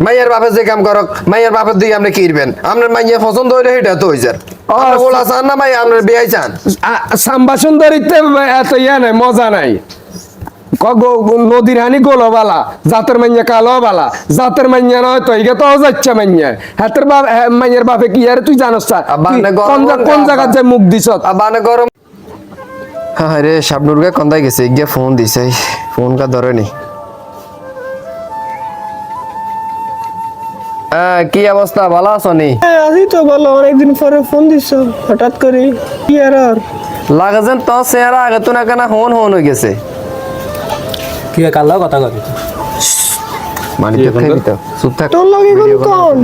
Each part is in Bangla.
মাইয়ের বাপে যে কাম করক মাইয়ের বাপের দিকে আপনি কিরবেন আপনার মাইয়া পছন্দ হইলে সেটা তো হয়ে ওলা চান না মাই আপনার বিয়াই চান। আ- সাম্বা সুন্দরীতে এত ইয়া নাই মজা নাই। নদীর হানি গোলো বালা জাতের মাইয়া কালো বালা জাতের মাইয়া নয় তো ইগে তো যাচ্ছে মাইয়া। হাতের বাপ হ্যাঁ, মাইয়ের বাপে কি আরে তুই জানোস কোন জা- গরম কোন আব্বা। যে মুখ দিছ? আবানে গরম। হ্যাঁ রে শাবনুর গে কন্দাই গেছে? গিয়ে ফোন দিছে ফোন কা ধরে হ্যাঁ কি অবস্থা? ভালো আছো নি? আছি তো ভালো। অনেকদিন পরে ফোন দিছ হঠাৎ করে। কি আর আর লাগে যেন তো চেহারা আগে তো না কেন হন হন হয়ে গেছে। কি কাল কথা কবি? মানে তো খাবি তো। চুপ থাক। তোর লগে কোন কোন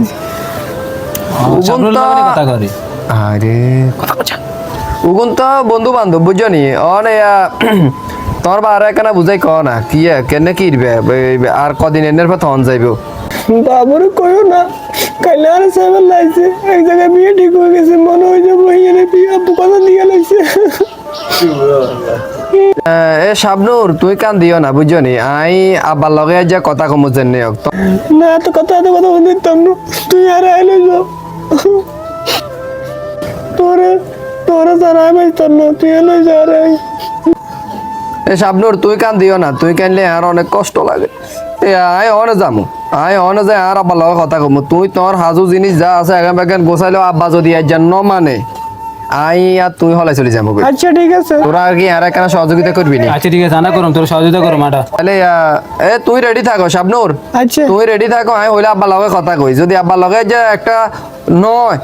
উগুন তো কথা করি আরে। কথা কথা বন্ধু বান্ধব বুঝনি অনে তোর বারে কেন বুঝাই ক না? কি কেনে কি দিবে আর কদিন এনের পর তখন যাইবো। বাবুরে কইও না কাইলে আর সাইবার লাইছে। এক জায়গায় বিয়ে ঠিক হয়ে গেছে মনে হয় যে বইয়ের বিয়ে আব্বু কথা দিয়ে লাইছে। আহ, এ শাবনুর তুই কান দিও না বুঝনি আই আব্বার লগে যে কথা কমু জেনে না এত কথা এত কথা বলতে দিতাম না। তুই আর আইলে যাও তোরে তোরে জানাই না তুই এলো যা রে এ শাবনুর তুই কান দিও না তুই কানলে আর অনেক কষ্ট লাগে। আয় অনে যামু। আয় অনে যায় আর আব্বার লগে কথা কমু। তুই তোর হাজু জিনিস যা আছে এখান বেখান গোছাইলেও আব্বা যদি আজ ন মানে আই আর তুই হলাই চলে যাব আচ্ছা ঠিক আছে। তোরা আর কি আর একখানা সহযোগিতা করবি নি? আচ্ছা ঠিক আছে আনা করুন তোর সহযোগিতা করো মাটা তাহলে এ তুই রেডি থাকো শাবনুর আচ্ছা। তুই রেডি থাকো আমি হইলে আব্বার লগে কথা কই। যদি আব্বার লগে যে একটা নয়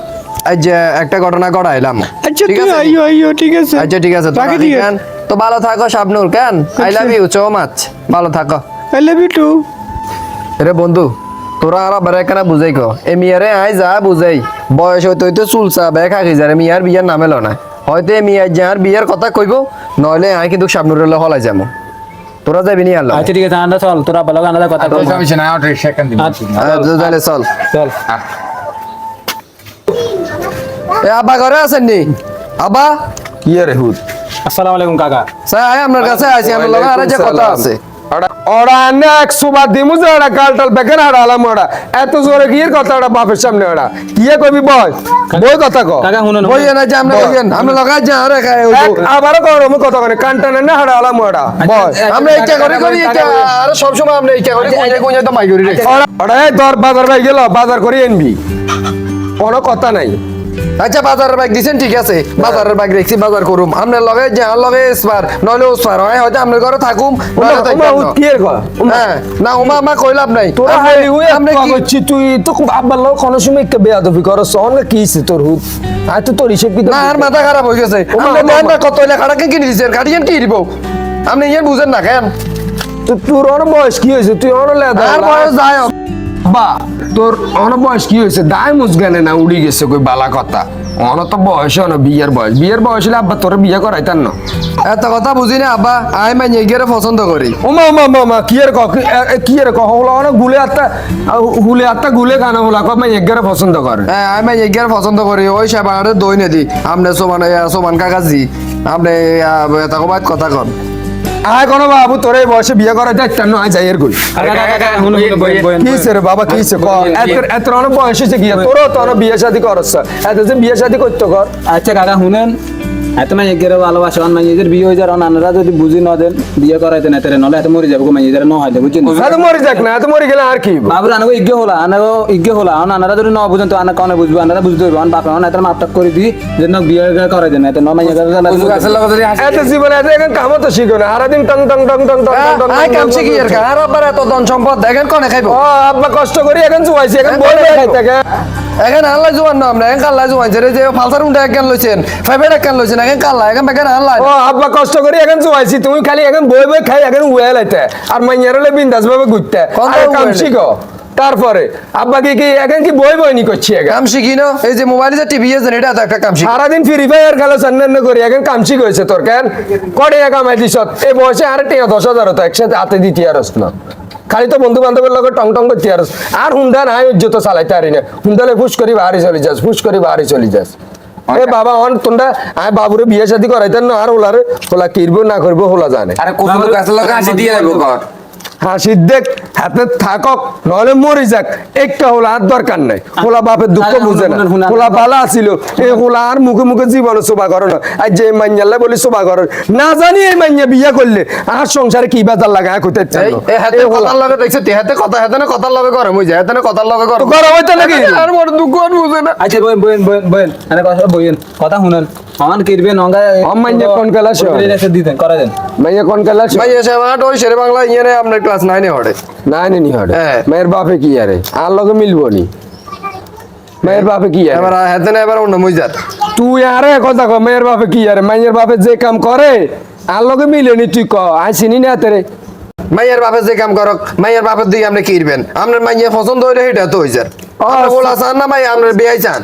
যে একটা ঘটনা ঘটাইলাম আচ্ছা ঠিক আছে আইও আইও ঠিক আছে। আচ্ছা ঠিক আছে। তো ভালো থাকো শাবনুর কেন? I love you so much ভালো থাকো। আই লাভ ইউ টু রে বন্ধু তোরা আর আবার এখানে বুঝাই কো এ মিয়ারে আই যা বুঝাই। বয়স হইতে হইতে চুলসা বেক হাকি যারে মিয়ার বিয়ার নামে লো না। হয়তো এ মিয়ার যার বিয়ার কথা কইব নইলে আই কিন্তু হলাই যাব তোরা যাবি নি আল্লাহ আচ্ছা ঠিক আছে আনা চল তোরা ভালো আনাদা কথা কর তাহলে চল। চল। এ আব্বা ঘরে আছেন নি? আব্বা? কি রে হুদ আসসালামু আলাইকুম কাকা। স্যার আয় কাছে আমার লগে আর যে কথা আছে। ওরা না এক সুবা দিমু যে ওরা কালটাল বেকেন হারালাম ওরা এত জোরে কি কথা ওরা বাপের সামনে ওরা কি কবি বয় বই কথা ক কাকা শুনুন বইয়ে না যে আমরা বইয়েন আমরা লগে যা আরে কর আমি কথা কনে কানটানে না হারালাম ওরা বয় আমরা ইচ্ছা করি করি ইচ্ছা আর সব সময় আমরা ইচ্ছা করি কোনে কোনে তো মাই করি রে ওরা- ওরা ধর বাজার ভাই গেল বাজার করে এনবি কোনো কথা নাই আচ্ছা বাজারের বাইক দিছেন ঠিক আছে। বাজারের বাইক দেখছি বাজার করুম। আপনার লগে যে আর লগে স্পার নইলে স্পার হয় হয়তো আপনার ঘরে থাকুম না। কি হ্যাঁ উমা আমা কইলাম নাই। তোরা হালি হুই আপনি আপনি কি- করছি তুই তো খুব আব্বার লোক কোনো সময় একটা বেয়াদবি করছ অনেক কি হইছে তোর হুদ আয় তো তোর হিসেব কি না আর মাথা খারাপ হয়ে গেছে। উমা, দেন। কত হইলে খাড়াকে কিনে দিছেন? গাড়িয়ান কি দিব? আপনি ইয়ে বুঝেন না কেন? তোর অনেক বয়স কি হয়েছে তুই অনেক লেদা আর বয়স যায় বা তোর অনেক বয়স কি হয়েছে? দায় মুসগানে না উড়ি গেছে কই বালা কথা। অন তো বয়স হলো বিয়ের বয়স। বিয়ের বয়স হলে আব্বা তোর বিয়ে করাইতান না। এত কথা বুঝি না আব্বা আই মাই গেরে পছন্দ করি। ওমা ওমা ওমা ওমা কি এর কক কি এর কহ হলো অনেক গুলে আত্মা হুলে আত্মা গুলে গানা হলো কম এগারে পছন্দ করে। হ্যাঁ আমি মাই গেরে পছন্দ করি। ওই সাবারে দই নে দি। আপনি সোমান সোমান কাকাজি। আপনি এটা কবাত কথা কন। আয় কোনো বাবু তোর এই বয়সে বিয়ে করাইতে একটান আয় যাই এর কই কাকা কাকা কাকা শুনুন শুনুন বইন বইন কি রে বাবা কি? এত এত অনেক বয়স হয়েছে গিয়ে তোরও তো অনেক বিয়ে শাদি করছ এত যে বিয়ে শাদি করতে কর। আচ্ছা কাকা শুনেন এত এগেরে ভালোবাসা অন্য নিজের বিয়ে হয়ে যার আনারা যদি বুঝি ন দেন বিয়ে করাইতে না তেরে নলে এত মরে যাব মাই এদের ন হয় বুঝছেন এত মরি যাক না এত মরি গেলে আর কি বাবুর আনাগো ইজ্ঞ হলা আনাগো ইজ্ঞ হলা আন আনারা যদি ন বুঝেন তো আনা কনে বুঝব আনারা বুঝতে হইব আন বাপরা এত মাপটাপ করে দি যে ন বিয়ে করাই দেন এত ন মাই এত জীবনে এত এখন কামও তো শিখো না সারাদিন টং টং টং টং টং টং টং আই কাম শিখি আর আর আবার এত ধন সম্পদ দেখেন কনে খাইব ও আব্বা কষ্ট করি এখন চুয়াইছি এখন বই বই খাইতে এখন আল্লাহ জোয়ান না আমরা এখন কাল্লা জোয়ান যে যে ফালসার উন্ডা একখান লইছেন ফাইভের একখান লইছেন এখন কাল্লা এখন বেকার আল্লাহ ও আব্বা কষ্ট করি এখন চুয়াইছি তুমি খালি এখন বই বই খাই এখন উয়ে লাইতে। আর মাইয়ার বিন্দাস ভাবে ঘুরতে। আর কাম? শিখো। তারপরে আব্বা কি কি এখন কি বই বই নি করছি এখন? কাম শিখি না? এই যে মোবাইলে যে টিভি আছে এটা তো একটা কাম শিখি। সারাদিন ফ্রি ফায়ার খেলো সান্নান্ন করি। এখন কাম শিখ হয়েছে তোর কেন? কটে কামাই দিস এই বয়সে আর টিয়া দশ হাজার হতো একসাথে হাতে দিতে আর না। খালি তো বন্ধু বান্ধবের লগে টং টং করতে আর আর হুন্ডা নাই উজ্জ্বত চালাইতে পারি না। হুন্ডালে ফুস করি বাহারি চলি যাস ফুস করি বাহারি চলি যাস। এ বাবা অন তোমরা আয় বাবুরে বিয়ে শাদি করাইতেন না আর ওলারে ওলা কিরবো না করব হোলা জানে। আরে কোথাও কাছে লগা আসি দিয়ে যাব ঘর। হাসি দেখ হাতে থাকক নলে মরে যাক। একটা হোলা আর দরকার নাই। হোলা বাপের দুঃখ বুঝে না। হোলা বালা আছিল। এই হোলা আর মুখে মুখে জীবনে শোভা করে না। আর যে মাইয়াল্লা বলি শোভা করে। না জানি এই মাইয়া বিয়া করলে আর সংসারে কি বেজার লাগে কোথায় চাই এ হাতে কথার লগে দেখছে তে হাতে কথা হাতে না কথার লগে গরম হয়ে যায় হাতে না কথার লগে গরম গরম হইতে নাকি? আর মোর দুঃখ বুঝে না। আচ্ছা বইন বইন বইন বইন কথা বইন কথা শুনেন। আমার কিরবে নঙ্গা অমান্য কোন কালা সে? দিতেন করা দেন মাইয়া কোন কালা ভাই এসে আমার ওই শেরে বাংলা ইয়ে আপনার ক্লাস নাইনে হড়ে না নি হড়ে হ্যাঁ। মায়ের বাপে কি আরে আর লগে মিলবো নি? মায়ের বাপে কি আরে এবার হাতে না এবার অন্য মুইজাত। তুই আরে কথা কো মায়ের বাপে কি আরে মায়ের বাপে যে কাম করে আর লগে মিলে নি তুই ক আই চিনি না তেরে মাইয়ের বাপে যে কাম করক মাইয়ের বাপের দিকে আপনি কিরবেন? আপনার মাইয়ে পছন্দ হইলে সেটা তো হয়েছে বিয়ে চান না মাই আপনার বিয়াই চান?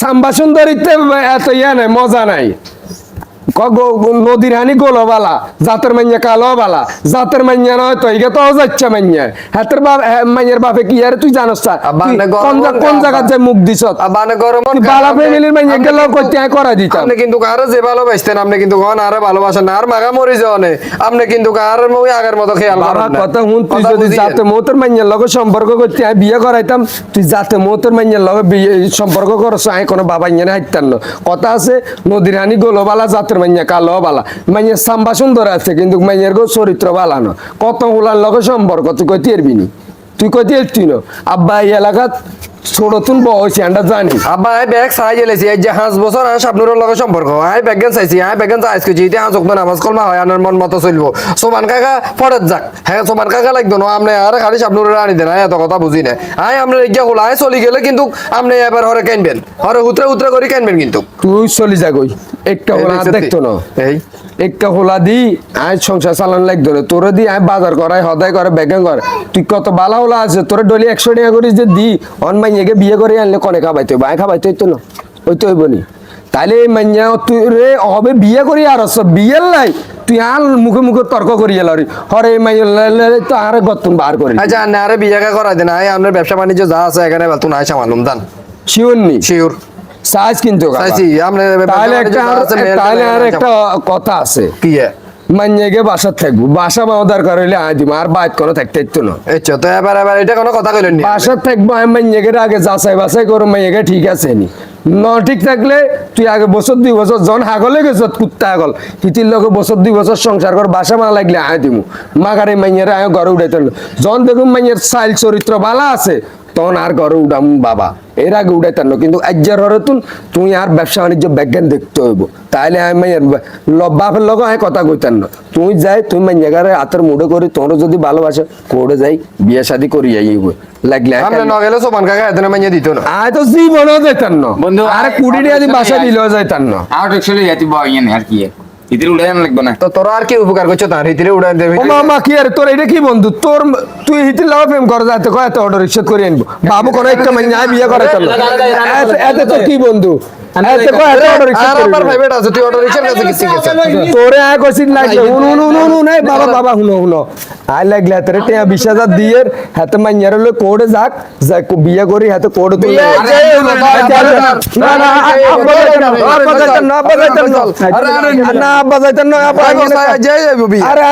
সাম্বা সুন্দরীতে এত ইয়া নাই মজা নাই। নদীর হানি গোলো বালা জাতের মাইয়া কালো বালা জাতের মাইয়া নয় তো ইগে তো যাচ্ছে মাইয়া। হাতের বাপ মাইয়ের বাপে কি আরে তুই জানোস কোন যে মুখ দিছ গরম বালা ফ্যামিলির মাইয়া গেল করতে করা দিতাম। আপনি কিন্তু আরও যে ভালোবাসতেন আপনি কিন্তু আরও ভালোবাসেন আর মাগা মরি যাওয়ানে আপনি কিন্তু আর ওই আগের মতো খেয়াল বাবা করেন না। কথা হুন তুই যদি জাতে মৌতের মাইয়ার লগে সম্পর্ক করতে বিয়ে করাইতাম তুই জাতে মৌতের মাইয়ার লগে বিয়ে সম্পর্ক করছ আমি কোনো বাবা ইয়ে হাইতাম না। কথা আছে নদীর হানি গোলো বালা জাতের মাইয়া কালো বালা। মাইয়ার সাম্বা সুন্দর আছে, কিন্তু মাইয়ের গো চরিত্র বালা ন। কত হুলার লগে সম্পর্ক, তুই কইতে পারবি নি? তুই কইতে তুই ন। আব্বা, এই এলাকাত ছোটতুন বয়সী আমরা জানি। আব্বা আই ব্যাগ চাই গেলেছি এই যে হাঁস বছর আর স্বপ্নুরের লগে সম্পর্ক। আই ব্যাগেন চাইছি? আই ব্যাগেন চাই? আজকে যেতে হাঁস তো নামাজ কলমা হয় আনার মন মতো চলবো। সোমান কাকা পড়ত যাক। হ্যাঁ সোমান কাকা লাগতো না আপনি আর খালি স্বপ্নুরের আনি দেন এত কথা বুঝি না। আই আমরা ইজ্ঞা হলো আই চলি গেলে কিন্তু আপনি এবার হরে কেনবেন। হরে উতরে উতরে করে কেনবেন কিন্তু। তুই চলি যা গই একটা দেখতো না। এই একটা হোলা দি আয় সংসার চালান লাগতো না তোরে দি আয় বাজার করে হদাই করে বেগান করে। তুই কত বালা হোলা আছে তোরে ডলি একশো টাকা করে যে দি। অন মাইয়াকে বিয়ে করে আনলে কনে খাবাইতে হইব? আয় খাবাইতে হইতো না হইতে হইব নি। তাইলে এই মাইয়া তুই রে হবে বিয়ে করি আর সব বিয়ের লাই তুই আর মুখে মুখে তর্ক করি এলারি হরে এই মাইয়া লাইলে তো আরে গতুন বার করি। আচ্ছা আন্না আরে বিয়াকা করাই দেন আই আপনার ব্যবসা বাণিজ্য যা আছে এখানে তুন আই সামালুম দান। শিওর নি? শিওর। সাইজ কিন্তু তাহলে আর একটা কথা আছে। কি এ? মাইয়াকে থাকব। বাসা মাওদার করলে আয় দিব আর বাইত কোনো থাকতে ইতো না। আচ্ছা তো এবার এবার এটা কোনো কথা কইলেন নি বাসা থাকব আমি মাইয়াকে আগে যাচাই বাছাই করো মাইয়াকে ঠিক আছে নি। ন ঠিক থাকলে তুই আগে বছর দুই বছর জন হাগলে গেছ কুত্তা হাগল। হিতির লগে বছর দুই বছর সংসার কর বাসা মা লাগলে আয় দিমু। মাগারে মাইয়ারে আয় ঘরে উঠাইতে। জন দেখুন মাইয়ের সাইল চরিত্র বালা আছে। তখন আর ঘরে উঠাম বাবা। এর আগে উঠাইতেন না কিন্তু আজ্জার হরে তুন তুই আর ব্যবসা বাণিজ্য বিজ্ঞান দেখতে হইব। তাহলে আমি বাপের লগে আমি কথা কইতেন না। তুই যাই তুই মাইয়াগারে হাতের মুড়ে করি তোর যদি ভালোবাসে করে যাই বিয়ে শাদি করি যাইব লাগলে ন গেলে সোমান কাকা এত মাইয়া দিত না। আয় তো জীবনও যেতেন না। বন্ধু, আর কুড়ি টাকা দিয়ে আয়- বাসা দিলেও যাইতেন না। বয় আর কি। ইতির উড়ে লাগবে না। তো তোর আর কি উপকার করছ তার? হিতিরে উড়াই দেবে। ও মামা কি আর তোর এটা কি বন্ধু? তোর তুই হিতির লাগা প্রেম করে যাতে কয় এত অটো রিক্সা করে আনব। বাবু কোন একটা মানে বিয়ে করে চলো। এত তো কি বন্ধু? হাতে মাইয়ার হলে কোড়ে যাক যাক বিয়ে করি হাতে আরে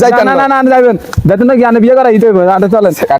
যাইতেন না না না যাবেন না জ্ঞানে বিয়ে চলেন